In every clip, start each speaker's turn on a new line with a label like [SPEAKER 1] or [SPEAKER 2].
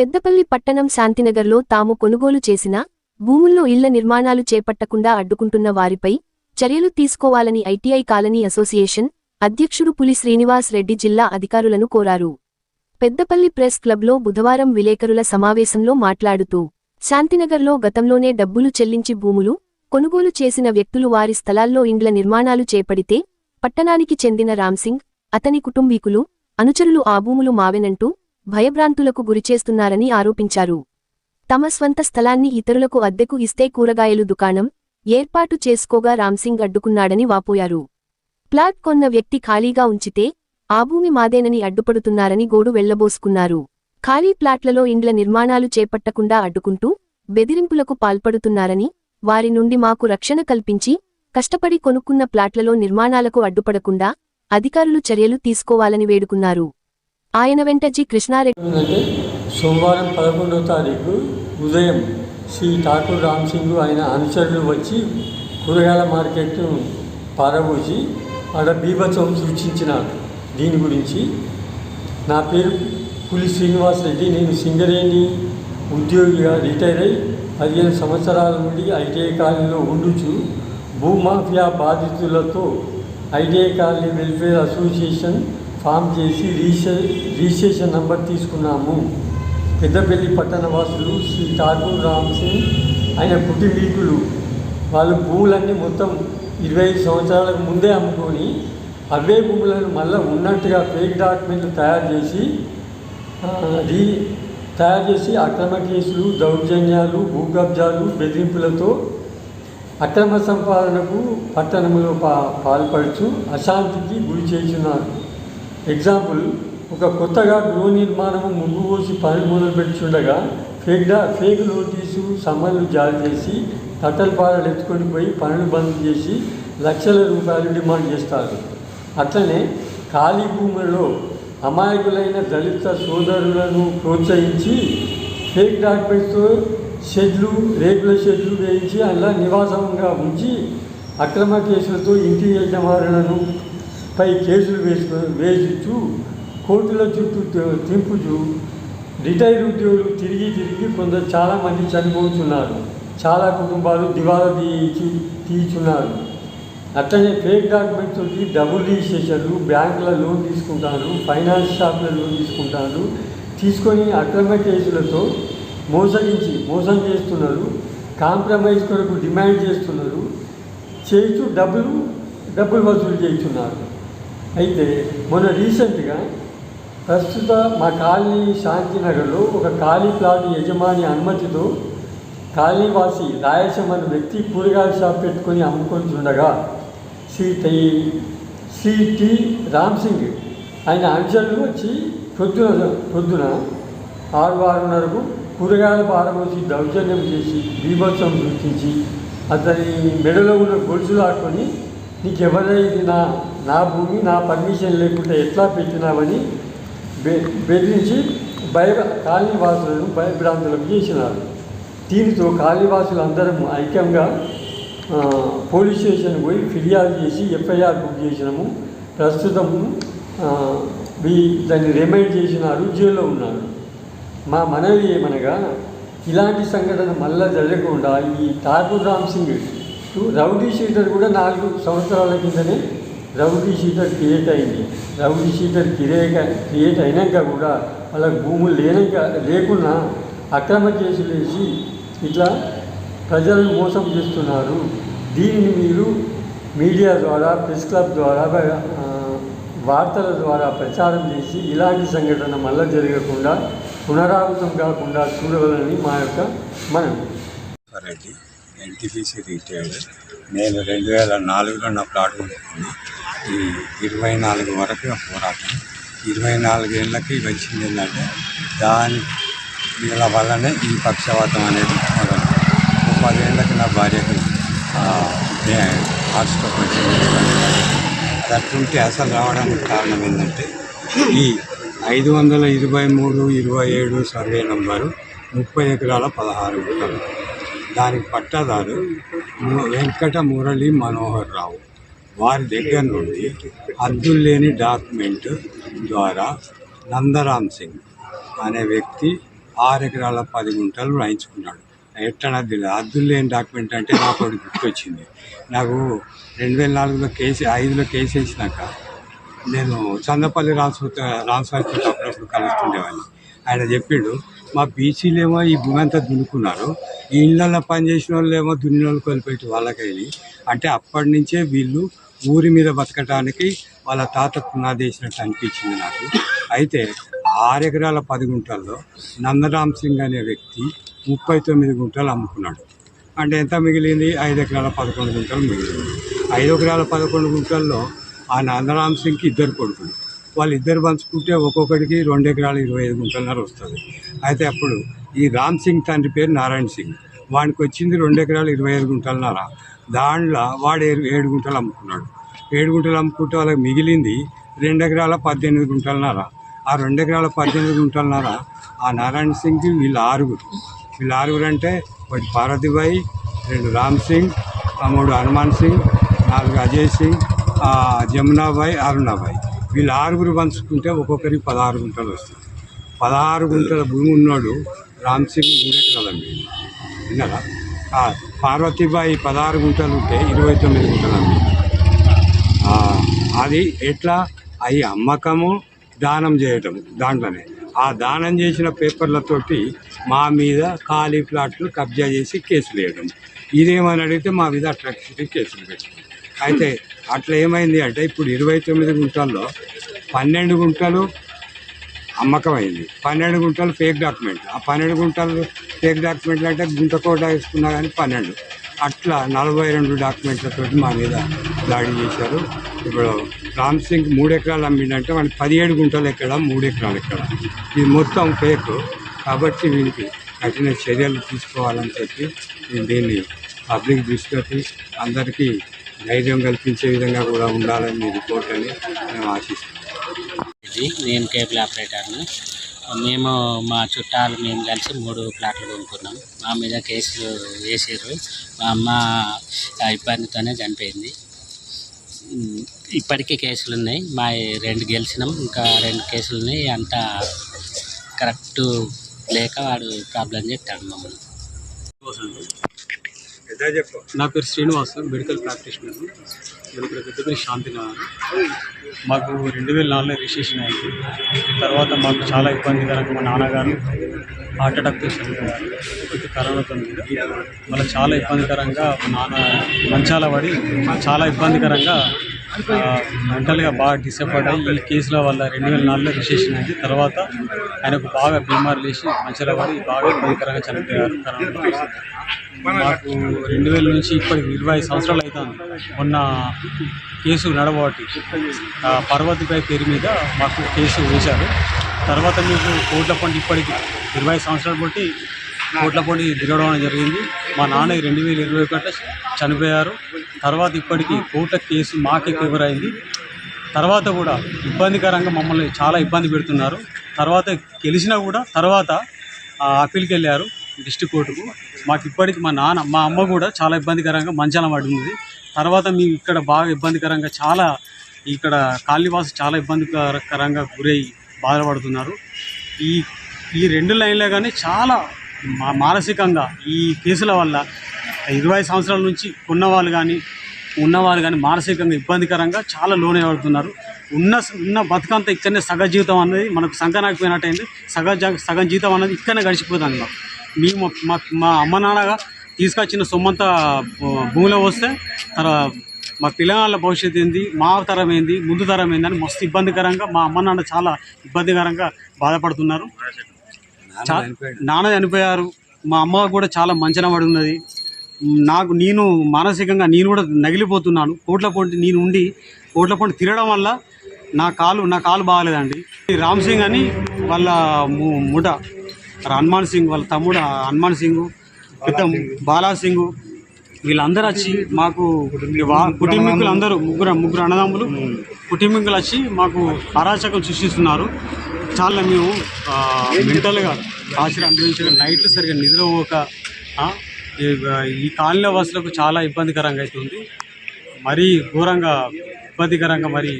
[SPEAKER 1] పెద్దపల్లి పట్టణం శాంతినగర్లో తాము కొనుగోలు చేసిన భూముల్లో ఇళ్ళ నిర్మాణాలు చేపట్టకుండా అడ్డుకుంటున్న వారిపై చర్యలు తీసుకోవాలని ఐటీఐ కాలనీ అసోసియేషన్ అధ్యక్షుడు పులి శ్రీనివాస్ రెడ్డి జిల్లా అధికారులను కోరారు. పెద్దపల్లి ప్రెస్ క్లబ్లో బుధవారం విలేకరుల సమావేశంలో మాట్లాడుతూ శాంతినగర్లో గతంలోనే డబ్బులు చెల్లించి భూములు కొనుగోలు చేసిన వ్యక్తులు వారి స్థలాల్లో ఇండ్ల నిర్మాణాలు చేపడితే పట్టణానికి చెందిన రామ్సింగ్ అతని కుటుంబీకులు అనుచరులు ఆ భూములు మావెనంటూ భయభ్రాంతులకు గురిచేస్తున్నారని ఆరోపించారు. తమ స్వంత స్థలాన్ని ఇతరులకు అద్దెకు ఇస్తే కూరగాయలు దుకాణం ఏర్పాటు చేసుకోగా రామ్సింగ్ అడ్డుకున్నాడని వాపోయారు. ప్లాట్ కొన్న వ్యక్తి ఖాళీగా ఉంచితే ఆ భూమి మాదేనని అడ్డుపడుతున్నారని గోడు వెళ్ళబోసుకున్నారు. ఖాళీ ప్లాట్లలో ఇండ్ల నిర్మాణాలు చేపట్టకుండా అడ్డుకుంటూ బెదిరింపులకు పాల్పడుతున్నారని వారి నుండి మాకు రక్షణ కల్పించి కష్టపడి కొనుక్కున్న ప్లాట్లలో నిర్మాణాలకు అడ్డుపడకుండా అధికారులు చర్యలు తీసుకోవాలని వేడుకున్నారు. ఆయన వెంట జి. కృష్ణారెడ్డి
[SPEAKER 2] సోమవారం పదకొండవ తారీఖు ఉదయం శ్రీ ఠాకూర్ రామ్ సింగ్ ఆయన అనుచరులు వచ్చి కూరగాయల మార్కెట్ను పారబోసి ఆడ బీభత్సం సూచించినారు. దీని గురించి నా పేరు పులి శ్రీనివాస్ రెడ్డి. నేను సింగరేణి ఉద్యోగిగా రిటైర్ అయి పదిహేను సంవత్సరాల నుండి ఐటీఐ కాలనీలో ఉండుచు భూమాఫియా బాధితులతో ITI colony welfare association form చేసి రిజిస్ట్రే రిజిస్ట్రేషన్ నంబర్ తీసుకున్నాము. పెద్దపల్లి పట్టణ వాసులు శ్రీ ఠాకూర్ రామ్ సింగ్ ఆయన కుటుంబీకులు. వాళ్ళు భూములన్నీ మొత్తం ఇరవై ఐదు సంవత్సరాలకు ముందే అమ్ముకొని అవే భూములను మళ్ళీ ఉన్నట్టుగా ఫేక్ డాక్యుమెంట్లు తయారు చేసి రీ తయారు చేసి అక్రమ కేసులు దౌర్జన్యాలు భూ కబ్జాలు బెదిరింపులతో అక్రమ సంపాదనకు పట్టణంలో పా పాల్పడుచు అశాంతికి గురి చేస్తున్నారు. ఎగ్జాంపుల్ ఒక కొత్తగా గృహ నిర్మాణం ముగ్గు పోసి పనులు మొదలు పెట్టుచుండగా ఫేక్ ఫేక్ నోటీసు సమ్మన్లు జారీ చేసి తట్టలపారలు ఎత్తుకొని పోయి పనులు బంద్ చేసి లక్షల రూపాయలు డిమాండ్ చేస్తారు. అట్లనే ఖాళీ భూములలో అమాయకులైన దళిత సోదరులను ప్రోత్సహించి ఫేక్ డాక్యుమెంట్స్తో షెడ్లు రేకుల షెడ్లు వేయించి అలా నివాసంగా ఉంచి అక్రమ కేసులతో ఇంటి యజమానులను పై కేసులు వేసుకు వేసిచ్చు కోర్టుల చుట్టూ తింపుచు రిటైర్ ఉద్యోగులు తిరిగి తిరిగి కొందరు చాలామంది చనిపోతున్నారు. చాలా కుటుంబాలు దివాలా తీయించి తీయుచున్నారు అట్లనే ఫేక్ డాక్యుమెంట్స్ తోటి డబుల్ రిజిస్ట్రేషన్లు బ్యాంకుల లోన్ తీసుకుంటాను ఫైనాన్స్ షాప్ల లోన్ తీసుకుంటాను. తీసుకొని అక్రమ కేసులతో మోసగించి మోసం చేస్తున్నారు. కాంప్రమైజ్ కొరకు డిమాండ్ చేస్తున్నారు. చేస్తూ డబ్బులు డబ్బులు వసూలు చేస్తున్నారు. అయితే మొన్న రీసెంట్గా ప్రస్తుత మా కాలనీ శాంతినగర్లో ఒక ఖాళీ ప్లాట్ యజమాని అనుమతితో కాలనీవాసి రాయసం అనే వ్యక్తి కూరగాయల షాప్ పెట్టుకొని అమ్ముకొని శ్రీ తి- శ్రీ టి రామ్ సింగ్ ఆయన అంశాలు వచ్చి పొద్దున పొద్దున ఆరు ఆరున్నరకు కూరగాయలు పారబోసి దౌర్జన్యం చేసి బీభత్సం సృష్టించి అతని మెడలో ఉన్న గొలుసులు ఆడుకొని నీకెవరైనా నా భూమి నా పర్మిషన్ లేకుండా ఎట్లా పెట్టినామని బె బెదిరించి భయ కాలనీవాసులను భయభ్రాంతులకు చేసినారు. దీనితో కాళీవాసులు అందరం ఐక్యంగా పోలీస్ స్టేషన్ పోయి ఫిర్యాదు చేసి ఎఫ్ఐఆర్ బుక్ చేసినాము. ప్రస్తుతము దాన్ని రిమైండ్ చేసినారు జైల్లో ఉన్నారు. మా మనవి ఏమనగా ఇలాంటి సంఘటన మళ్ళా జరగకుండా ఈ ఠాకూర్ రామ్ సింగ్ రౌడీ షీటర్ కూడా నాలుగు సంవత్సరాల కిందనే రౌడీ షీటర్ క్రియేట్ అయింది. రౌడీ షీటర్ క్రియేట్ క్రియేట్ అయినాక కూడా వాళ్ళకి భూములు లేనాక లేకున్నా అక్రమ కేసులు వేసి ఇట్లా ప్రజలను మోసం చేస్తున్నారు. దీనిని మీరు మీడియా ద్వారా ప్రెస్ క్లబ్ ద్వారా వార్తల ద్వారా ప్రచారం చేసి ఇలాంటి సంఘటన మళ్ళీ జరగకుండా పునరావృతం కాకుండా చూడగలని మా యొక్క మనం.
[SPEAKER 3] NTPC retired. నేను రెండు వేల నాలుగులో నా ప్లాట్ కొనుక్కుని ఈ ఇరవై నాలుగు వరకు పోరాటం. ఇరవై నాలుగేళ్ళకి వచ్చింది ఏంటంటే దాని వీళ్ళ వల్లనే ఈ పక్షవాతం అనేది మొదలు. పదేళ్ళకి నా భార్యకి ఆ, వచ్చింది అది అట్లుంటే అసలు రావడానికి కారణం ఏంటంటే ఈ ఐదు వందల ఇరవై మూడు ఇరవై ఏడు సర్వే నంబరు ముప్పై ఎకరాల పదహారు గుంటలు దానికి పట్టాదారు వెంకట మురళి మనోహర్ రావు. వారి దగ్గర నుండి అద్దులు లేని డాక్యుమెంట్ ద్వారా నందరామ్ సింగ్ అనే వ్యక్తి ఆరు ఎకరాల పది గుంటలు రాయించుకున్నాడు. ఎట్లా అద్దులు లేని డాక్యుమెంట్ అంటే నాకు ఒకటి గుర్తొచ్చింది. నాకు రెండు వేల నాలుగులో కేసు ఐదులో కేసు వేసినాక నేను చందపల్లి రామస్వామి రామస్వామితో అప్పుడప్పుడు కలుస్తుండేవాడిని. ఆయన చెప్పిండు మా బీసీలేమో ఈ భూమి అంతా దున్నుకున్నారు. ఈ ఇళ్ళల్లో పనిచేసిన వాళ్ళు ఏమో దున్ని వాళ్ళు కోల్పోయి వాళ్ళకైంది అంటే అప్పటి నుంచే వీళ్ళు ఊరి మీద బతకడానికి వాళ్ళ తాత పునాది వేసినట్టు అనిపించింది నాకు. అయితే ఆరు ఎకరాల పది గుంటల్లో నందరామ్ సింగ్ అనే వ్యక్తి ముప్పై తొమ్మిది గుంటలు అమ్ముకున్నాడు. అంటే ఎంత మిగిలింది? ఐదు ఎకరాల పదకొండు గుంటలు మిగిలింది. ఐదు ఎకరాల పదకొండు గుంటల్లో ఆ నందరామ్ సింగ్కి ఇద్దరు కొడుకులు. వాళ్ళు ఇద్దరు పంచుకుంటే ఒక్కొక్కడికి రెండు ఎకరాలు ఇరవై ఐదు గుంటలన్నర వస్తుంది. అయితే అప్పుడు ఈ రామ్ సింగ్ తండ్రి పేరు నారాయణ సింగ్. వానికి వచ్చింది రెండు ఎకరాలు ఇరవై ఐదు గుంటలన్నర. దాంట్లో వాడు ఏడు ఏడు గుంటలు అమ్ముకున్నాడు. ఏడు గుంటలు అమ్ముకుంటే వాళ్ళకి మిగిలింది రెండు ఎకరాల పద్దెనిమిది గుంటలన్నర ఆ రెండు ఎకరాల పద్దెనిమిది గుంటలన్నర ఆ నారాయణ సింగ్కి వీళ్ళు ఆరుగురు. వీళ్ళు ఆరుగురు అంటే ఒకటి పార్వతిబాయి రెండు రామ్ సింగ్ మూడు హనుమాన్ సింగ్ నాలుగు అజయ్ సింగ్ జమునాబాయి అరుణాబాయి. వీళ్ళు ఆరుగురు పంచుకుంటే ఒక్కొక్కరికి పదహారు గుంటలు వస్తుంది పదహారు గుంటల భూమి ఉన్నాడు రామ్ సింగ్ మూడు ఎకరాల అమ్మిండు. విన్నారా? పార్వతీబాయి పదహారు గుంటలు ఉంటే ఇరవై తొమ్మిది గుంటలు అది ఎట్లా? అవి అమ్మకము దానం చేయటం దాంట్లోనే. ఆ దానం చేసిన పేపర్లతోటి మా మీద ఖాళీ ప్లాట్లు కబ్జా చేసి కేసులు వేయడం ఇదేమని అడిగితే మా మీద అట్రాక్షన్ కేసులు పెట్టడం అయితే అట్లా ఏమైంది అంటే ఇప్పుడు ఇరవై తొమ్మిది గుంటల్లో పన్నెండు గుంటలు అమ్మకమైంది. పన్నెండు గుంటలు ఫేక్ డాక్యుమెంట్. ఆ పన్నెండు గుంటలు ఫేక్ డాక్యుమెంట్లు అంటే గుంట కోట వేసుకున్నా కానీ పన్నెండు. అట్లా నలభై రెండు డాక్యుమెంట్లతో మా మీద దాడి చేశారు. ఇప్పుడు రామ్ సింగ్ మూడు ఎకరాలు అమ్మిండంటే మనకి పదిహేడు గుంటలు ఎక్కడ మూడు ఎకరాలు ఎక్కడ. ఇది మొత్తం ఫేక్ కాబట్టి వీనికి కఠిన చర్యలు తీసుకోవాలని చెప్పి నేను దీన్ని పబ్లిక్ దృష్టికి అందరికీ ధైర్యం కల్పించే విధంగా కూడా ఉండాలని రిపోర్ట్ అని మేము ఆశిస్తున్నాం.
[SPEAKER 4] ఇది నేను కేబుల్ ఆపరేటర్ను. మేము మా చుట్టాలు మేము కలిసి మూడు ప్లాట్లు కొనుక్కున్నాం. మా మీద కేసు వేసారు మా అమ్మ ఇబ్బందితోనే చనిపోయింది. ఇప్పటికీ కేసులు ఉన్నాయి. మా రెండు గెలిచినాం. ఇంకా రెండు కేసులు ఉన్నాయి. అంతా కరెక్ట్ లేక వాడు ప్రాబ్లం చెప్తాడు మమ్మల్ని.
[SPEAKER 5] నా పేరు శ్రీనివాస్ మెడికల్ ప్రాక్టీషనర్. నేను ఇక్కడ మాకు రెండు వేల నాలుగులో రిజిస్ట్రేషన్ అయింది. తర్వాత మాకు చాలా ఇబ్బందికరంగా మా నాన్నగారు హార్ట్ అటాక్ చనిపోయారు ఇది కరోనాతో మళ్ళీ చాలా ఇబ్బందికరంగా నాన్న మంచాల పడి చాలా ఇబ్బందికరంగా మెంటల్గా బాగా డిసప్పాయింట్ అయ్యి ఈ కేసుల వల్ల రెండు వేల నాలుగులో రిజిస్ట్రేషన్ అయింది. తర్వాత ఆయనకు బాగా బీమారు లేచి మంచాల పడి బాగా ఇబ్బందికరంగా చనిపోయారు. కరోనా మాకు రెండు వేల నుంచి ఇప్పటికి ఇరవై సంవత్సరాలు అవుతుంది. మొన్న కేసు నడవటి పర్వతిపై పేరు మీద మాకు కేసు వేశారు. తర్వాత మీకు కోట్ల పండి ఇప్పటికి ఇరవై సంవత్సరాలు బట్టి కోట్ల పండి దిగడం జరిగింది. మా నాన్న రెండు వేల ఇరవై ఒకటి చనిపోయారు. తర్వాత ఇప్పటికి కోట్ల కేసు మాకే ఎవరైంది అయింది. తర్వాత కూడా ఇబ్బందికరంగా మమ్మల్ని చాలా ఇబ్బంది పెడుతున్నారు. తర్వాత గెలిచినా కూడా తర్వాత ఆ, అప్పీల్కి వెళ్ళారు. డిస్టిక్ కోర్టుకు. మాకు ఇప్పటికి మా నాన్న మా అమ్మ కూడా చాలా ఇబ్బందికరంగా మంచాలం పడింది. తర్వాత మేము ఇక్కడ బాగా ఇబ్బందికరంగా చాలా ఇక్కడ కాలనీవాసు చాలా ఇబ్బందికరంగా గురై బాధపడుతున్నారు. ఈ ఈ రెండు లైన్లే కానీ చాలా మా- మానసికంగా ఈ కేసుల వల్ల ఇరవై సంవత్సరాల నుంచి ఉన్నవాళ్ళు కానీ ఉన్నవాళ్ళు కానీ మానసికంగా ఇబ్బందికరంగా చాలా లోనే పడుతున్నారు ఉన్న ఉన్న బతుకంతా ఇక్కడనే సగ జీవితం అనేది మనకు సంకనాకపోయినట్టయింది సగ సగం జీవితం అనేది ఇక్కడనే గడిచిపోతుంది. మాకు మేము మా మా అమ్మ నాన్నగా తీసుకొచ్చిన సొమ్మంతా భూమిలో వస్తే తర్వాత మా పిల్లల భవిష్యత్తు ఏంది మా తరం ఏంది ముందు తరం ఏంది అని మస్తు ఇబ్బందికరంగా మా అమ్మ నాన్న చాలా ఇబ్బందికరంగా బాధపడుతున్నారు. నాన్న చనిపోయారు. మా అమ్మ కూడా చాలా మంచన పడి ఉన్నది నాకు నేను మానసికంగా నేను కూడా నగిలిపోతున్నాను. కోట్ల పొంటి నేను ఉండి కోట్ల పొంటి తిరగడం వల్ల నా కాలు నా కాలు బాగాలేదండి. రామ్ సింగ్ అని వాళ్ళ ముఠ హనుమాన్ సింగ్ వాళ్ళ తమ్ముడు హనుమాన్ సింగ్ పెద్ద బాలా సింగ్ వీళ్ళందరూ వచ్చి మాకు కుటుంబీకులు అందరూ. ముగ్గురు ముగ్గురు అన్నదమ్ములు కుటుంబీకులు వచ్చి మాకు అరాచకం సృష్టిస్తున్నారు చాలా మేము మెంటల్గా ఆశ్రయం అనుభవించడం నైట్లు సరిగా నిద్రపోక ఆ, ఈ- కాలనీ వాసులకు చాలా ఇబ్బందికరంగా అవుతుంది మరీ ఘోరంగా ఇబ్బందికరంగా మరి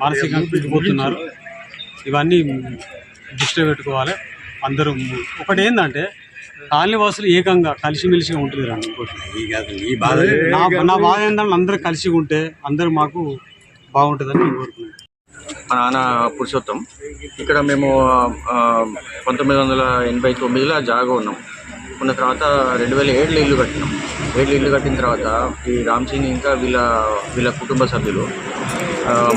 [SPEAKER 5] మానసికంగా కుంగిపోతున్నారు ఇవన్నీ దృష్టిలో పెట్టుకోవాలి. అందరూ ఒకటి ఏంటంటే కాలనీ వాసులు ఏకంగా కలిసిమెలిసిగా ఉంటుంది రా. ఇంకోటి
[SPEAKER 3] ఈ కాదు నీ బాధ
[SPEAKER 5] నా నా బాధ ఏంటంటే అందరూ కలిసి ఉంటే అందరూ మాకు బాగుంటుందని నేను కోరుకున్నాను
[SPEAKER 6] మా నాన్న పురుషోత్తం. ఇక్కడ మేము పంతొమ్మిది వందల ఎనభై తొమ్మిదిలో జాగా ఉన్నాం. ఉన్న తర్వాత రెండు వేల ఏడులో ఇల్లు కట్టినాం. ఏడులో ఇల్లు కట్టిన తర్వాత ఈ రామ్ సింగ్ ఇంకా వీళ్ళ వీళ్ళ కుటుంబ సభ్యులు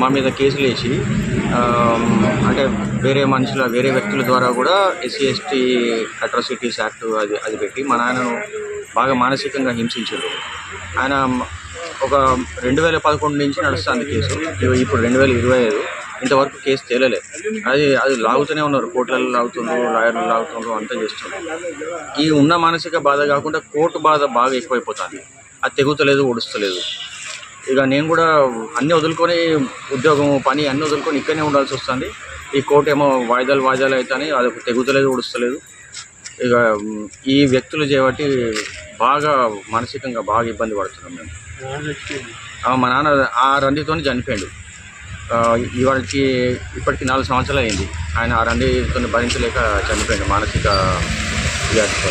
[SPEAKER 6] మా మీద కేసులు వేసి అంటే వేరే మనుషుల వేరే వ్యక్తుల ద్వారా కూడా ఎస్సీ ఎస్టీ అట్రాసిటీస్ యాక్ట్ అది అది పెట్టి మా నాన్నను బాగా మానసికంగా హింసించారు. ఆయన ఒక రెండు వేల పదకొండు నుంచి నడుస్తుంది కేసు. ఇప్పుడు రెండు వేల ఇరవై ఐదు. ఇంతవరకు కేసు తేలలేదు. అది అది లాగుతూనే ఉన్నారు. కోర్టులలో లాగుతున్నారు లాయర్లు లాగుతున్నారు అంతా చేస్తున్నారు ఈ ఉన్న మానసిక బాధ కాకుండా కోర్టు బాధ బాగా ఎక్కువైపోతుంది. అది తెగుతలేదు ఒడుస్తలేదు. ఇక నేను కూడా అన్నీ వదులుకొని ఉద్యోగం పని అన్నీ వదులుకొని ఇక్కడనే ఉండాల్సి వస్తుంది. ఈ కోర్టు ఏమో వాయిదాలు వాయిదాలు అవుతాయి అది తెగుతలేదు ఉడుస్తలేదు. ఇక ఈ వ్యక్తులు చేయబట్టి బాగా మానసికంగా బాగా ఇబ్బంది పడుతున్నాం మేము. మా నాన్న ఆ రండితో చనిపోయాడు. ఇవాళకి ఇప్పటికి నాలుగు సంవత్సరాలు అయింది. ఆయన ఆ రండితో భరించలేక చనిపోయాడు మానసిక వ్యాధితో